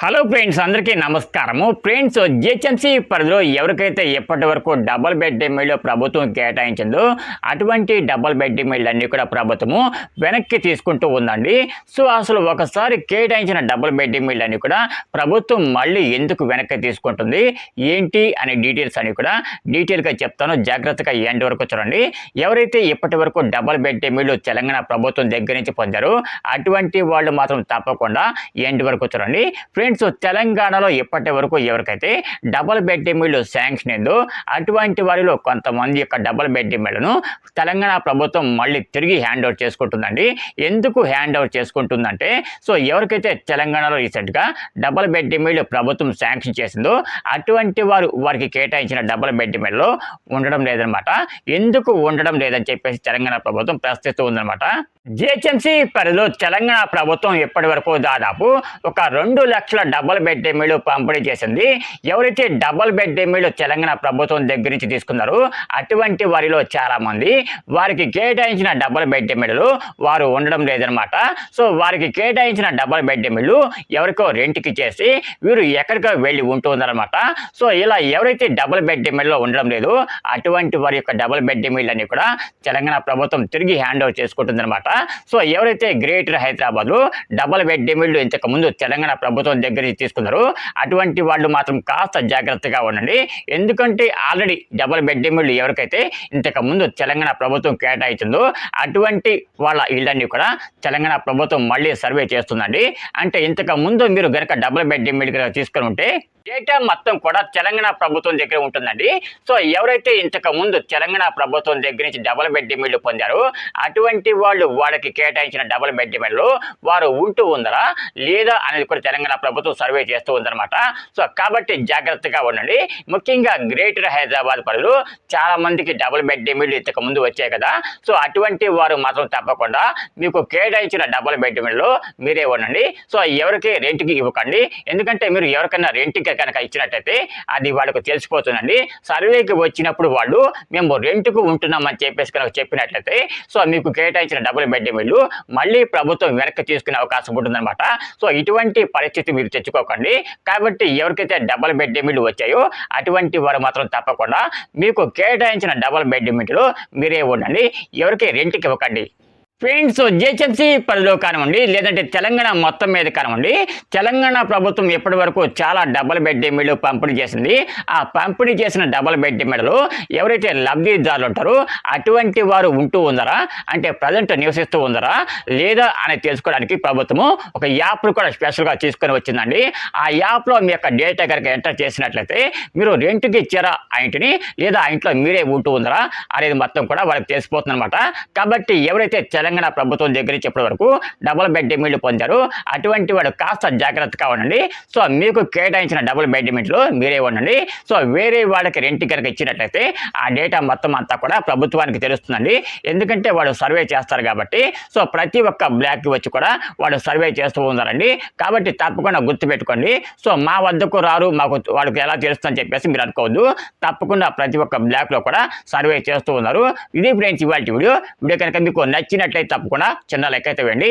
Hello friends అందరికీ నమస్కారము. Friends GHMC పరిధిలో ఎవరికైతే ఇప్పటి వరకు డబుల్ బెడ్ ఇళ్ళు ప్రభుత్వం కేటాయించిందో అటువంటి డబుల్ బెడ్ ఇళ్ళు అన్నీ కూడా ప్రభుత్వము వెనక్కి తీసుకుంటూ ఉందండి. సో అసలు ఒకసారి కేటాయించిన డబుల్ బెడ్ ఇళ్ళు అన్నీ కూడా ప్రభుత్వం మళ్ళీ ఎందుకు వెనక్కి తీసుకుంటుంది? ఏంటి అనే డీటెయిల్స్ అని కూడా డీటెయిల్గా చెప్తాను. జాగ్రత్తగా ఎండ్ వరకు చూడండి. ఎవరైతే ఇప్పటి వరకు డబుల్ బెడ్ ఇళ్ళు తెలంగాణ ప్రభుత్వం దగ్గర నుంచి పొందారో అటువంటి వాళ్ళు మాత్రం తప్పకుండా ఎండ్ వరకు చూడండి. ఫ్రెండ్స్ తెలంగాణలో ఇప్పటి వరకు ఎవరికైతే డబుల్ బెడ్ శాంక్షన్ అయిందో అటువంటి వారిలో కొంతమంది యొక్క డబుల్ బెడ్ ఇళ్ళను తెలంగాణ ప్రభుత్వం మళ్ళీ తిరిగి హ్యాండ్ ఓవర్ చేసుకుంటుందండి. ఎందుకు హ్యాండ్ ఓవర్ చేసుకుంటుందంటే సో ఎవరికైతే తెలంగాణలో రీసెంట్గా డబుల్ బెడ్ ప్రభుత్వం శాంక్షన్ చేసిందో అటువంటి వారు వారికి కేటాయించిన డబుల్ బెడ్ ఇళ్ళలో ఉండడం లేదనమాట ఎందుకు ఉండడం లేదని చెప్పేసి తెలంగాణ ప్రభుత్వం ప్రశ్నిస్తూ ఉందన్నమాట. జిహెచ్ఎంసీ పరిధిలో తెలంగాణ ప్రభుత్వం ఇప్పటి వరకు దాదాపు ఒక రెండు లక్షల డబుల్ బెడ్ ఎమ్మెల్యూ పంపిణీ చేసింది. ఎవరైతే డబుల్ బెడ్ ఎమ్మెల్యూ తెలంగాణ ప్రభుత్వం దగ్గర నుంచి తీసుకున్నారో అటువంటి వారిలో చాలా మంది వారికి కేటాయించిన డబుల్ బెడ్ ఎమ్మెల్యేలు వారు ఉండడం లేదనమాట సో వారికి కేటాయించిన డబుల్ బెడ్ ఎమ్మెల్యూ ఎవరికో రెంట్కి చేసి వీరు ఎక్కడికో వెళ్ళి ఉంటుందన్నమాట సో ఇలా ఎవరైతే డబుల్ బెడ్ ఎమ్మెల్యేలో ఉండడం లేదు అటువంటి వారి యొక్క డబుల్ బెడ్ ఎమ్మెల్యే అని కూడా తెలంగాణ ప్రభుత్వం తిరిగి హ్యాండ్ ఓవర్ చేసుకుంటుందన్నమాట. సో ఎవరైతే గ్రేటర్ హైదరాబాద్లో డబుల్ బెడ్ ఎమ్మెల్యే ఇంతకు ముందు తెలంగాణ ప్రభుత్వం దగ్గర నుంచి అటువంటి వాళ్ళు మాత్రం కాస్త జాగ్రత్తగా ఉండండి. ఎందుకంటే ఆల్రెడీ డబల్ బెడ్ ఎవరికైతే ఇంతకుముందు తెలంగాణ ప్రభుత్వం కేటాయించిందో అటువంటి వాళ్ళ ఇళ్ళన్నీ కూడా తెలంగాణ ప్రభుత్వం మళ్ళీ సర్వే చేస్తుందండి. అంటే ఇంతకుముందు మీరు గనక డబల్ బెడ్ ఎమ్మెల్యే తీసుకొని ఉంటే డేటా మొత్తం కూడా తెలంగాణ ప్రభుత్వం దగ్గర ఉంటుందండి. సో ఎవరైతే ఇంతకు ముందు తెలంగాణ ప్రభుత్వం దగ్గర నుంచి డబుల్ బెడ్ ఇళ్ళు పొందారో అటువంటి వాళ్ళు వాళ్ళకి కేటాయించిన డబుల్ బెడ్ ఇళ్ళు వారు ఉంటూ ఉందరా? లేదా అనేది కూడా తెలంగాణ ప్రభుత్వం సర్వే చేస్తూ ఉందన్నమాట. సో కాబట్టి జాగ్రత్తగా ఉండండి. ముఖ్యంగా గ్రేటర్ హైదరాబాద్ పరిధిలో చాలా మందికి డబుల్ బెడ్ ఇళ్ళు ఇంతకు ముందు వచ్చాయి కదా. సో అటువంటి వారు మాత్రం తప్పకుండా మీకు కేటాయించిన డబుల్ బెడ్ ఇళ్ళు మీరే ఉండండి. సో ఎవరికి రెంట్కి ఇవ్వకండి. ఎందుకంటే మీరు ఎవరికైనా రెంట్కి కనుక ఇచ్చినట్టయితే అది వాళ్ళకు తెలిసిపోతుందండి. సర్వేకి వచ్చినప్పుడు వాళ్ళు మేము రెంట్కు ఉంటున్నామని చెప్పేసి కనుక చెప్పినట్లయితే సో మీకు కేటాయించిన డబుల్ బెడ్ వీళ్ళు మళ్ళీ ప్రభుత్వం వెనక్కి తీసుకునే అవకాశం ఉంటుందన్నమాట. సో ఇటువంటి పరిస్థితి మీరు తెచ్చుకోకండి. కాబట్టి ఎవరికైతే డబుల్ బెడ్ ఇళ్ళు వచ్చాయో అటువంటి వారు మాత్రం తప్పకుండా మీకు కేటాయించిన డబుల్ బెడ్ ఇళ్ళు మీరే ఉండండి. ఎవరికి రెంట్కి ఇవ్వకండి. ఫ్రెండ్స్ జిహెచ్ఎంసీ పరిధిలో కానివ్వండి లేదంటే తెలంగాణ మొత్తం మీద కానివ్వండి తెలంగాణ ప్రభుత్వం ఇప్పటి వరకు చాలా డబుల్ బెడ్ ఇళ్ళు పంపిణీ చేసింది. ఆ పంపిణీ చేసిన డబుల్ బెడ్ ఇళ్ళు ఎవరైతే లబ్ధిదారులు ఉంటారో అటువంటి వారు ఉంటూ ఉందరా అంటే ప్రజెంట్ నివసిస్తూ ఉందరా లేదా అని తెలుసుకోవడానికి ప్రభుత్వము ఒక యాప్ను కూడా స్పెషల్గా తీసుకొని వచ్చిందండి. ఆ యాప్లో మీ యొక్క డేటా కనుక ఎంటర్ చేసినట్లయితే మీరు రెంట్కి ఇచ్చారా ఆ ఇంటిని లేదా ఆ ఇంట్లో మీరే ఉంటూ ఉందరా అనేది మొత్తం కూడా వాళ్ళకి తెలిసిపోతుంది అనమాట కాబట్టి ఎవరైతే తెలంగాణ ప్రభుత్వం దగ్గర నుంచి ఇప్పటి వరకు డబుల్ బెడ్ ఇళ్ళు పొందారు. అటువంటి వాడు కాస్త జాగ్రత్తగా ఉండండి. సో మీకు కేటాయించిన డబుల్ బెడ్ ఇమిట్లు మీరే ఉండండి. సో వేరే వాళ్ళకి రెంట్ కనుక ఇచ్చినట్లయితే ఆ డేటా మొత్తం అంతా కూడా ప్రభుత్వానికి తెలుస్తుందండి. ఎందుకంటే వాడు సర్వే చేస్తారు కాబట్టి సో ప్రతి ఒక్క బ్లాక్కి వచ్చి కూడా వాడు సర్వే చేస్తూ ఉన్నారండి. కాబట్టి తప్పకుండా గుర్తుపెట్టుకోండి. సో మా వద్దకు రారు మాకు వాళ్ళకి ఎలా తెలుస్తుందని చెప్పేసి మీరు అనుకోవద్దు. తప్పకుండా ప్రతి ఒక్క బ్లాక్లో కూడా సర్వే చేస్తూ ఉన్నారు. ఇది ఫ్రెండ్స్ ఇవాళ వీడియో. వీడియో కనుక మీకు నచ్చినట్లయితే తప్పకుండా చిన్న లెక్క అయితే వేయండి.